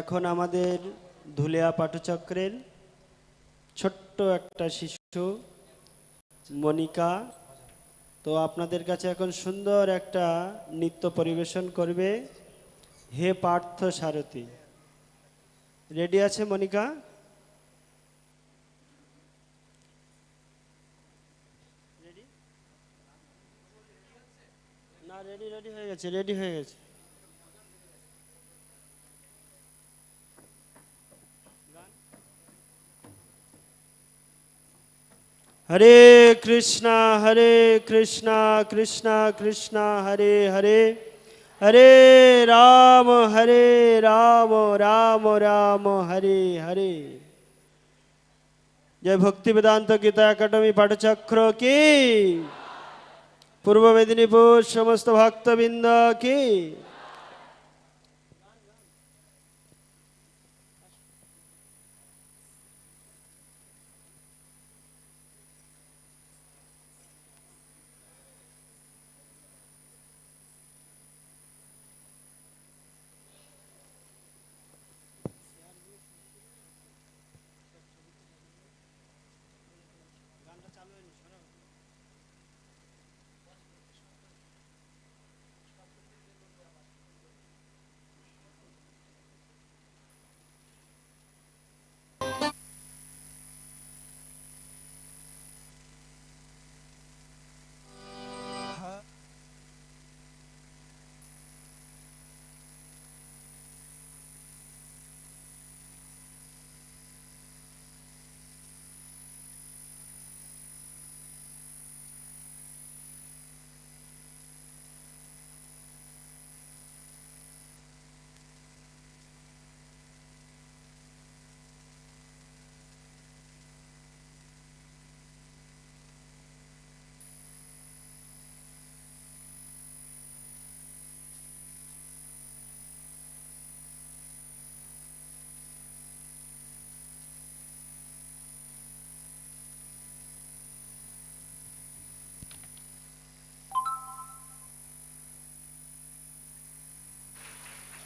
এখন আমাদের ধুলিয়া পাঠচক্রের ছোট্ট একটা শিশু মনিকা। তো আপনাদের কাছে এখন সুন্দর একটা নৃত্য পরিবেশন করবে হে পার্থ সারথী। রেডি আছে মনিকা? রেডি রেডি হয়ে গেছে রেডি হয়ে গেছে হরে কৃষ্ণ হরে কৃষ্ণ কৃষ্ণ কৃষ্ণ হরে হরে হরে রাম হরে রাম রাম রাম হরে হরে জয় ভক্তি বেদান্ত গীতা একাডেমি পাঠচক্র কি পূর্ব মেদিনীপুর সমস্ত ভক্তবৃন্দ কি?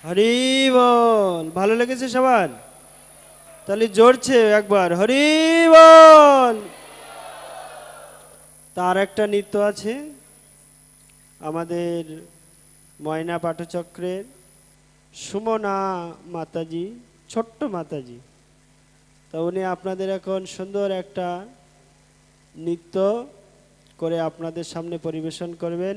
হরি বল ভালো লেগেছে সবার? তাহলে জোরছে একবার হরি বল তার একটা নৃত্য আছে, আমাদের ময়না পাঠচক্রের সুমনা মাতাজি, ছোট্ট মাতাজি। তা উনি আপনাদের এখন সুন্দর একটা নৃত্য করে আপনাদের সামনে পরিবেশন করবেন।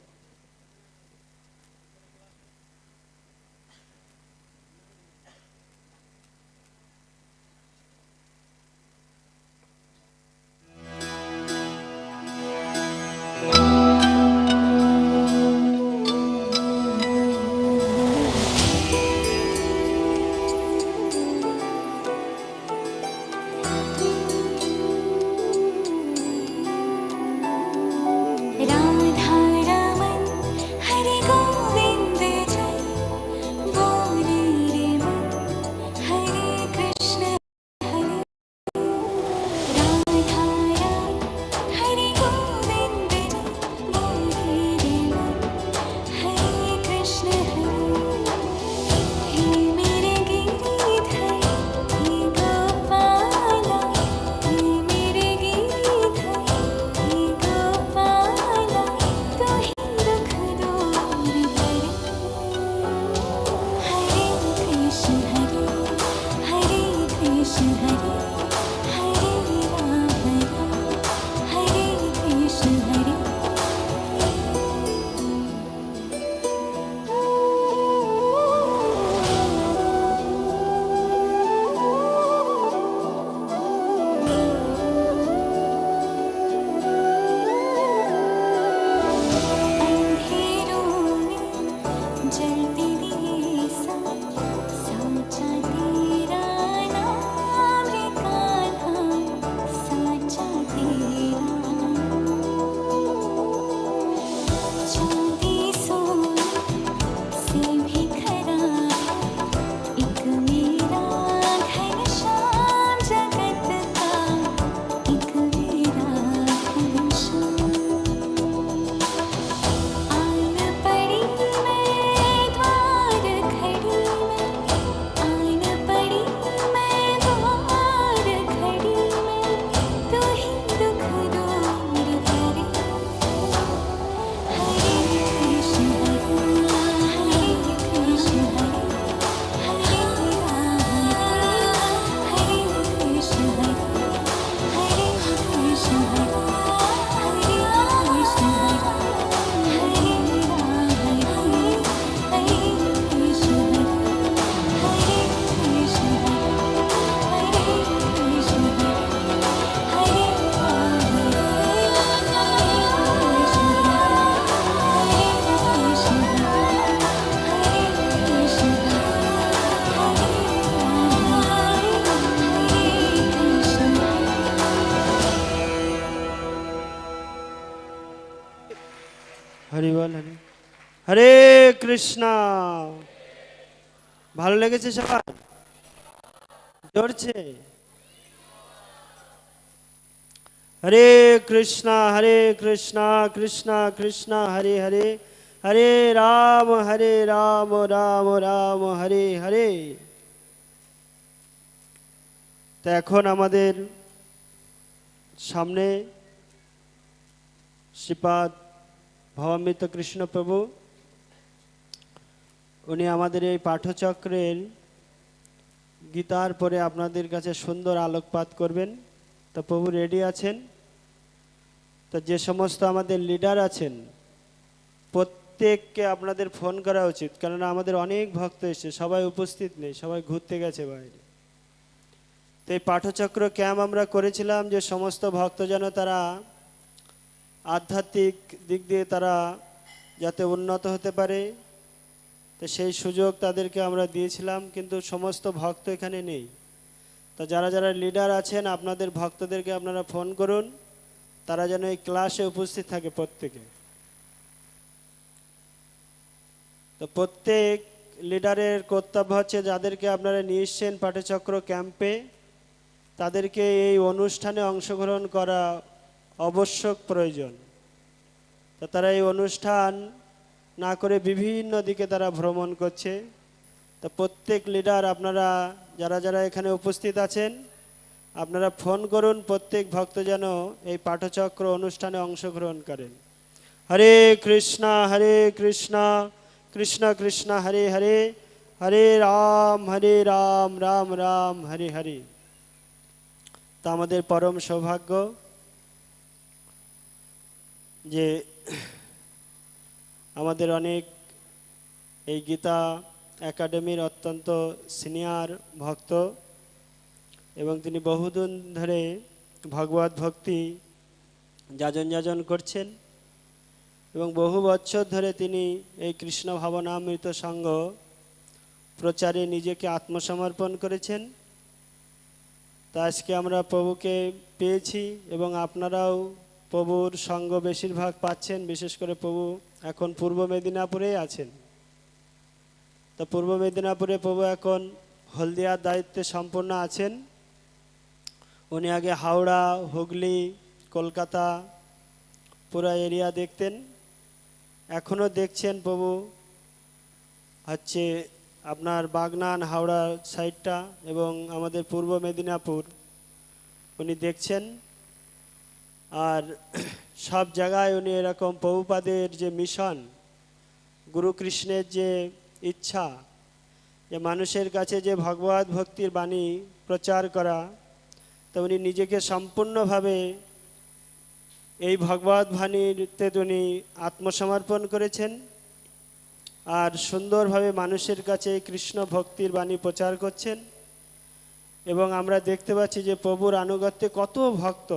হরে কৃষ্ণ। ভালো লেগেছে সবার? জড়ছে হরে কৃষ্ণ হরে কৃষ্ণ কৃষ্ণ কৃষ্ণ, হরে হরে। হরে রাম হরে রাম রাম রাম, হরে হরে। তো এখন আমাদের সামনে শ্রীপাদ ভবামৃত কৃষ্ণপ্রভু উনি আমাদের এই পাঠচক্রের গীতার পরে আপনাদের কাছে সুন্দর আলোকপাত করবেন। তো প্রভু রেডি আছেন? তো যে সমস্ত আমাদের লিডার আছেন, প্রত্যেককে আপনাদের ফোন করা উচিত। কেননা আমাদের অনেক ভক্ত এসে সবাই উপস্থিত নেই, সবাই ঘুরতে গেছে বাইরে। তো এই পাঠচক্র ক্যাম্প আমরা করেছিলাম যে সমস্ত ভক্ত যেন তারা আধ্যাত্মিক দিক দিয়ে তারা যাতে উন্নত হতে পারে। তো সেই সুযোগ তাদেরকে আমরা দিয়েছিলাম, কিন্তু সমস্ত ভক্ত এখানে নেই। তো যারা যারা লিডার আছেন, আপনাদের ভক্তদেরকে আপনারা ফোন করুন, তারা যেন এই ক্লাসে উপস্থিত থাকে প্রত্যেকে। তো প্রত্যেক লিডারের কর্তব্য হচ্ছে যাদেরকে আপনারা নিয়ে এসছেন পাঠচক্র ক্যাম্পে তাদেরকে এই অনুষ্ঠানে অংশগ্রহণ করা আবশ্যক প্রয়োজন। তো তারা এই অনুষ্ঠান না করে বিভিন্ন দিকে তারা ভ্রমণ করছে। তো প্রত্যেক লিডার আপনারা যারা যারা এখানে উপস্থিত আছেন, আপনারা ফোন করুন, প্রত্যেক ভক্ত যেন এই পাঠচক্র অনুষ্ঠানে অংশগ্রহণ করেন। হরে কৃষ্ণ হরে কৃষ্ণ কৃষ্ণ কৃষ্ণ, হরে হরে হরে রাম হরে রাম রাম রাম, হরে হরে। তা আমাদের পরম সৌভাগ্য যে আমাদের অনেক এই গীতা একাডেমির অত্যন্ত সিনিয়র ভক্ত এবং তিনি বহুদিন ধরে ভগবত ভক্তি যাজন যাজন করছেন এবং বহু বছর ধরে তিনি এই কৃষ্ণ ভাবনামৃত সংঘ প্রচারে নিজেকে আত্মসমর্পণ করেছেন। তা আজকে আমরা প্রভুকে পেয়েছি এবং আপনারাও প্রভুর সঙ্গ বেশিরভাগ পাচ্ছেন, বিশেষ করে প্রভু এখন পূর্ব মেদিনীপুরেই আছেন। তো পূর্ব মেদিনীপুরে প্রভু এখন হলদিয়ার দায়িত্বে সম্পূর্ণ আছেন। উনি আগে হাওড়া, হুগলি, কলকাতা পুরো এরিয়া দেখতেন। এখনও দেখছেন প্রভু হচ্ছে আপনার বাগনান হাওড়া সাইডটা এবং আমাদের পূর্ব মেদিনীপুর। উনি দেখছেন। আর সব জায়গায় উনি এরকম প্রভুপাদের যে মিশন গুরুকৃষ্ণের যে ইচ্ছা, যে মানুষের কাছে যে ভগবত ভক্তির বাণী প্রচার করা, তো উনি নিজেকে সম্পূর্ণভাবে এই ভগবত বাণীতে উনি আত্মসমর্পণ করেছেন আর সুন্দরভাবে মানুষের কাছে কৃষ্ণ ভক্তির বাণী প্রচার করছেন। এবং আমরা দেখতে পাচ্ছি যে প্রভুর আনুগত্যে কত ভক্ত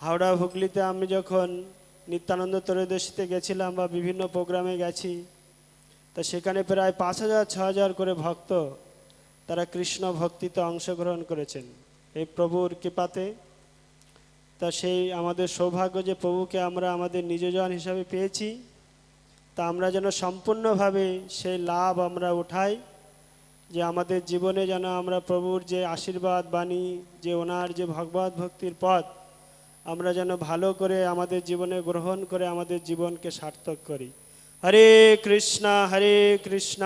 হাওড়া হুগলিতে আমি যখন নিত্যানন্দ ত্রয়োদশীতে গেছিলাম বা বিভিন্ন প্রোগ্রামে গেছি, তা সেখানে প্রায় পাঁচ হাজার, ছ হাজার করে ভক্ত তারা কৃষ্ণ ভক্তিতে অংশগ্রহণ করেছেন। এই প্রভুর কৃপাতে, তা সেই আমাদের সৌভাগ্য যে প্রভুকে আমরা আমাদের নিজজন হিসাবে পেয়েছি, তা আমরা যেন সম্পূর্ণভাবে সেই লাভ আমরা উঠাই, যে আমাদের জীবনে যেন আমরা প্রভুর যে আশীর্বাদ বাণী, যে ওনার যে ভগবত ভক্তির পথ আমরা যেন ভালো করে আমাদের জীবনে গ্রহণ করে আমাদের জীবনকে সার্থক করি। হরে কৃষ্ণ হরে কৃষ্ণ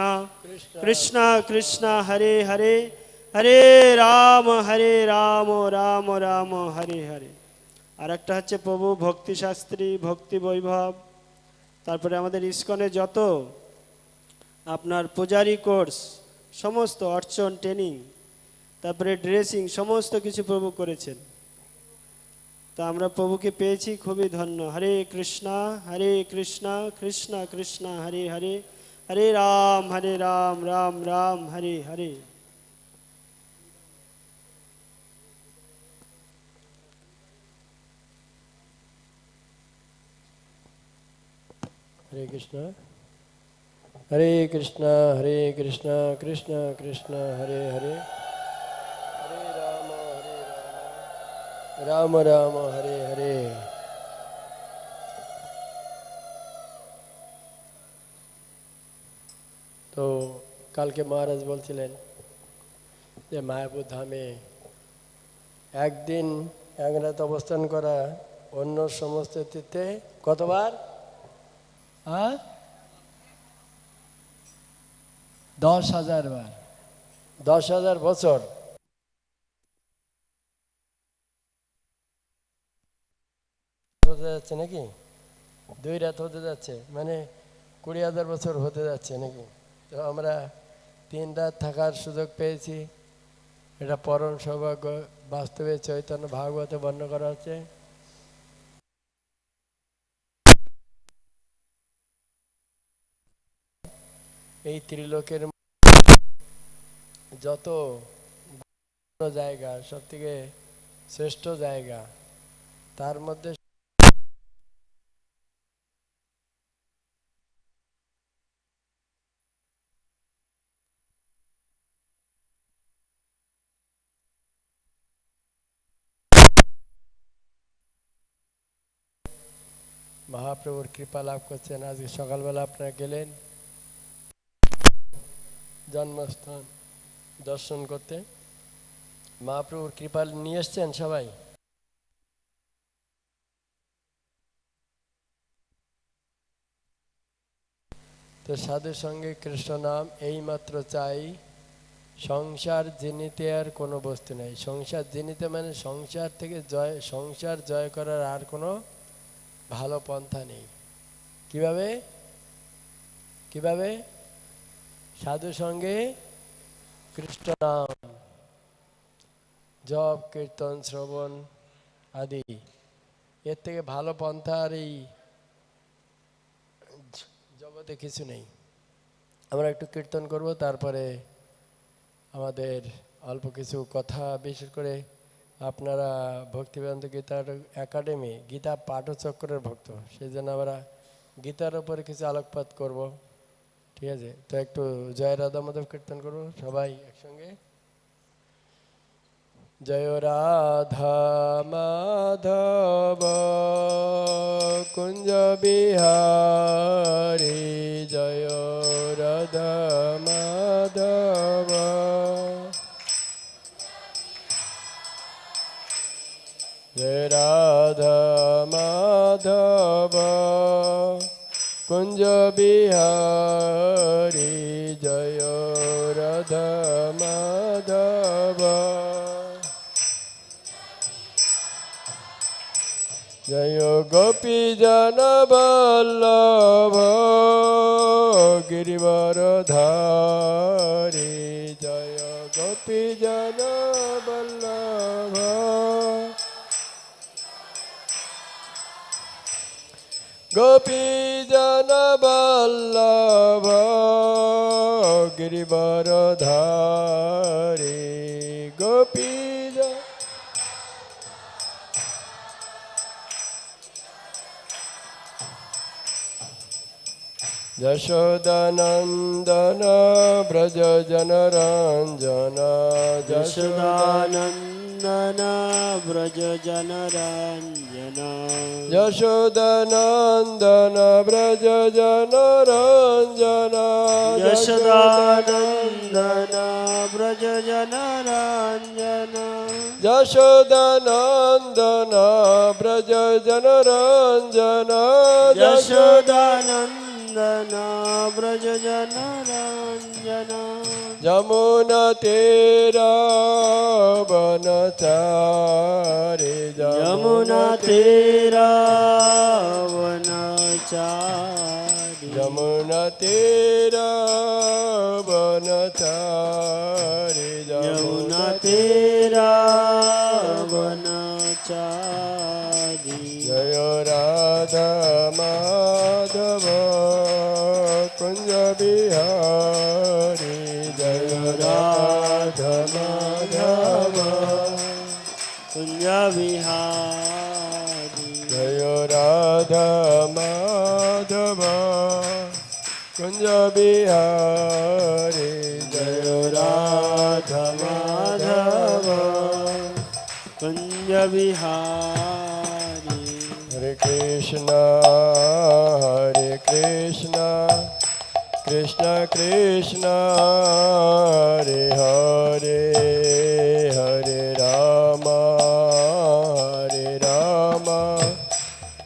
কৃষ্ণ কৃষ্ণ, হরে হরে হরে রাম হরে রাম রাম রাম, হরে হরে। আর একটা হচ্ছে প্রভু ভক্তি শাস্ত্রী, ভক্তি বৈভব। তারপরে আমাদের ইস্কনে যত আপনার পূজারি কোর্স, সমস্ত অর্চন, ট্রেনিং, তারপরে ড্রেসিং, সমস্ত কিছু প্রভু করেছেন। তা আমরা প্রভুকে পেয়েছি খুবই ধন্য হরে কৃষ্ণ হরে কৃষ্ণ কৃষ্ণ কৃষ্ণ হরে হরে হরে রাম হরে রাম রাম রাম হরে হরে हरे कृष्णा हरे कृष्णा हरे कृष्णा कृष्ण कृष्ण हरे हरे हरे রাম রাম হরে হরে তো কালকে মহারাজ বলছিলেন যে মায়াপুর ধামে একদিন এক রাত অবস্থান করা অন্য সমস্ত তীর্থে কতবার হ্যাঁ দশ হাজার বার দশ হাজার বছর হতে যাচ্ছে নাকি? দুই রাত হতে যাচ্ছে মানে কুড়ি হাজার বছর হতে যাচ্ছে নাকি? তো আমরা তিন রাত থাকার সুযোগ পেয়েছি। এটা পরম সৌভাগ্য, বাস্তবে চৈতন্য ভাগবতে বর্ণ করা হচ্ছে। এই ত্রিলোকের যত জায়গা সব থেকে শ্রেষ্ঠ জায়গা, তার মধ্যে মহাপ্রভুর কৃপা লাভ করছেন। আজকে সকালবেলা আপনারা গেলেন। জন্মস্থান দর্শন করতে। মহাপ্রভুর কৃপা নিয়ে এসছেন সবাই? তো সাধুর সঙ্গে কৃষ্ণ নাম এইমাত্র চাই। সংসার জিনিতে আর কোনো বস্তু নেই। সংসার জিনিতে মানে সংসার থেকে জয় সংসার জয় করার আর কোনো ভালো পন্থা নেই। কীভাবে? কীভাবে? সাধু সঙ্গে কৃষ্ণ নাম, জপ, কীর্তন, শ্রবণ আদি। এর থেকে ভালো পন্থা আর এই জগতে কিছু নেই। আমরা একটু কীর্তন করব, তারপরে আমাদের অল্প কিছু কথা বিশেষ করে আপনারা ভক্তিবেদান্ত গীতার একাডেমি গীতা পাঠচক্রের ভক্ত। সেই জন্য আমরা গীতার উপরে কিছু আলোকপাত করব। ঠিক আছে? তো একটু জয় রাধা মাধব কীর্তন করব, সবাই একসঙ্গে। জয় রাধা মাধব, কুঞ্জ বিহারি। জয় Radha Madhav. Jai Radha Madhava Kunja Bihari Jayo Radha Madhava Jayo Gopi Jana Vallabha Girivara Dhari Jayo Gopi Jana Gopi জন বল্লভ গিরিবর ধারি यशोदनन्दन व्रज जनरञ्जन यशोदानन्दन व्रज जनरञ्जन यशोदनन्दन व्रज जनरञ्जन यशोदानन्दन व्रज जनरञ्जन यशोदनन्दन व्रज जनरञ्जन यशोदानन्द नन्दना व्रजनरञ्जना जमुना तेरा वनचारि जमुना तेरा वनचारि जमुना तेरा वनचारि जमुना तेरा वनचारि जय राधा माधव विहारी जय राधा माधव कुञ्ज बिहारी जय राधा माधव कुञ्ज बिहारी हरे कृष्ण हरे कृष्ण कृष्ण कृष्ण हरे हरे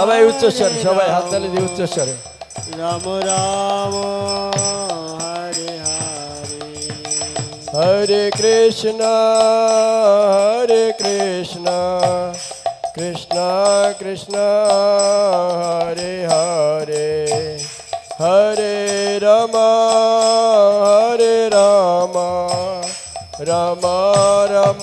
সবাই উচ্চস্বর সবাই হাততালি দিয়ে উচ্চস্বরে রাম রাম হরে হরে। হরে কৃষ্ণ হরে কৃষ্ণ কৃষ্ণ কৃষ্ণ হরে হরে। হরে রাম হরে রাম রাম রাম।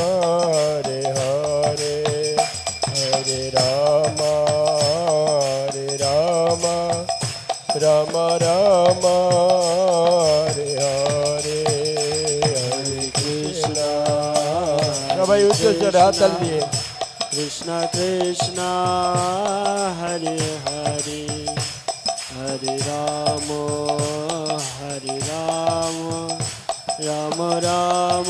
राह चल दिए। कृष्णा कृष्णा हरे हरे हरे राम हरे राम राम राम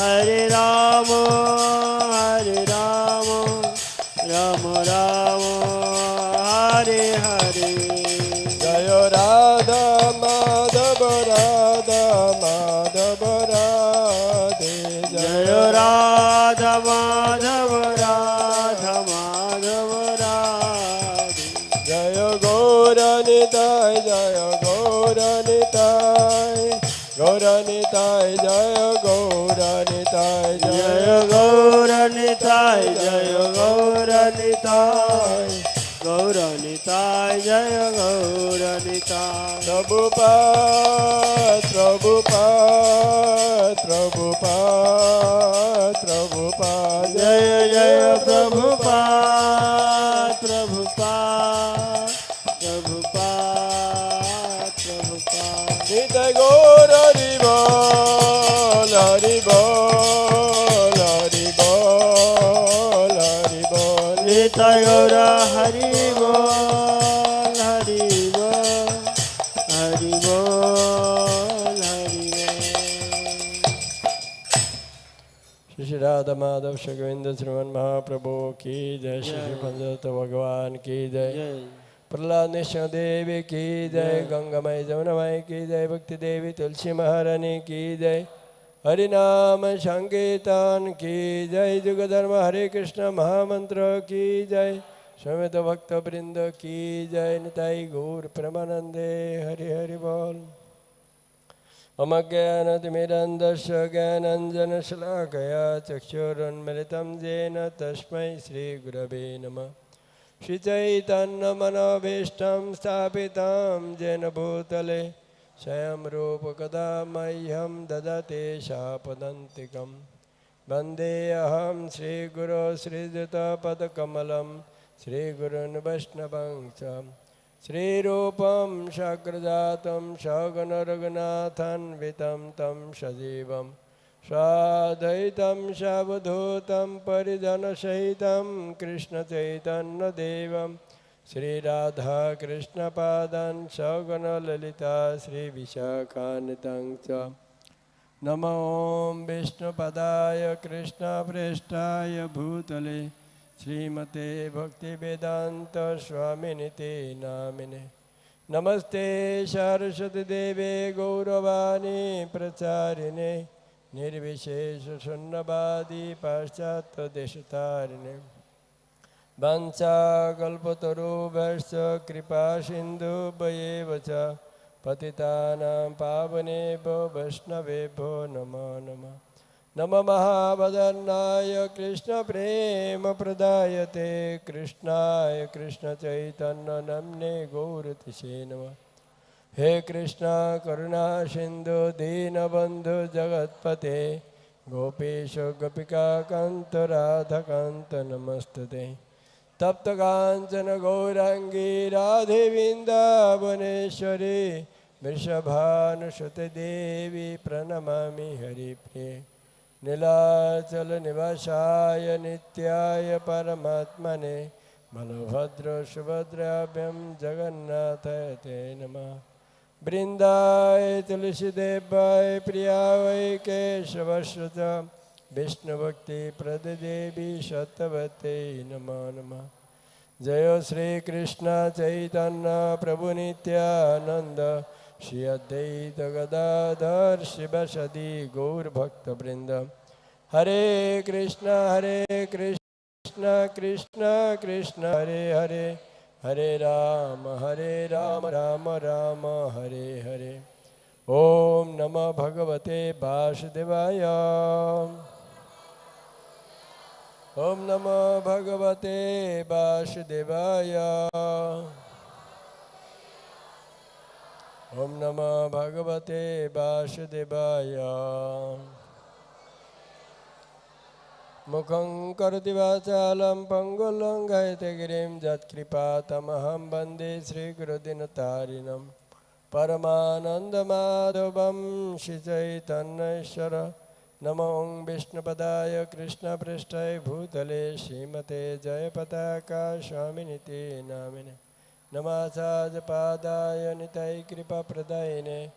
हरे राम हरे ગૌરનિતાય ગૌરનિતાય જય ગૌરનિતાય પ્રભુપા પ્રભુપા नितयोर हरि हरि बोल हरि बोल हरि श्री श्री राधा माधव श्रीगोविंद श्रीमन महाप्रभु की जय श्री पंजत भगवान की जय। प्रहलाद देवी की जय। गंगा गंगामय जमुनामय की जय। भक्ति देवी तुलसी महारानी की जय। हरि नाम संकीर्तन की जय जुग धर्म हरे कृष्ण महामंत्र की जय। समेत भक्त वृंद की जय। निताई गौर परमानंदे हरि हरि बोल। अमज्ञानतिमिरन्दस्य ज्ञानञ्जनशलाकया चक्षुरुन्मिलितं येन तस्मै श्रीगुरवे नमः। श्रीचैतन्यमनोभीष्टं स्थापितं येन भूतले स्वयं रूपकदा मह्यं ददते शापदन्तिकं वन्देऽहं श्रीगुरो श्रीयुतपदकमलं श्रीगुरुन् वैष्णवं च श्रीरूपं शग्रजातं सगणरघुनाथन्वितं तं सजीवं सावधूतं परिजनसहितं कृष्णचैतन्यदेवं श्रीराधाकृष्णपादान् सगणललिता श्रीविशाखान्वितं च नमो विष्णुपदाय कृष्णप्रेष्ठाय भूतले श्रीमते भक्तिवेदान्त स्वामिनिते नामिने नमस्ते सरस्वतीदेवे गौरवाणी प्रचारिणे निर्विशेषशून्यवादी पाश्चात्यदेशतारिणे वंशाकल्पतरुभ्यश्च कृपासिन्धुभ्येव च पतितानां पावनेभ्यो वैष्णवेभ्यो नमो नमः नम महावदन्नाय कृष्णप्रेमप्रदायते कृष्णाय कृष्णचैतन्यनम्ने गौरतिशे नमः हे कृष्ण करुणा सिन्धु दीनबन्धु जगत्पते गोपेश गोपिकान्त राधकान्त नमस्तते तप्त कांचन गौरांगी राधे वृंदावनेश्वरी वृषभानुसुत देवी प्रणमा हरिप्रिय। नीलाचल निवासाय नित्याय परमात्मने बलभद्र सुभद्राभ्यं जगन्नाथय ते नम। वृन्दाय तुलसीदेवाय प्रियावै केशवश्रुतम् केशवश्रुत विष्णुभक्तिप्रददेवी सत्यवते नमो नमः। जय श्रीकृष्ण चैतन्य प्रभु नित्यानन्द। श्री अद्वैत गदाधर शिवसदि गौरभक्तवृन्द हरे कृष्ण हरे कृष्ण कृष्ण कृष्ण। हरे हरे हरे राम हरे राम राम राम, हरे हरे। ॐ नमः भगवते वासुदेवाय। ॐ नमो भगवते वासुदेवाय ॐ नमो भगवते वासुदेवाय मुखं करोति वाचालं पङ्गुलङ्घयते गिरिं यत्कृपातमहं वन्दे श्रीगुरुदिनतारिणं परमानन्दमाधवं श्रीचैतन्येश्वर नमो विष्णुपदाय कृष्णपृष्ठाय भूतले श्रीमते जयपताकास्वामिनिति नामिने। कृपा नितैकृपप्रदायिने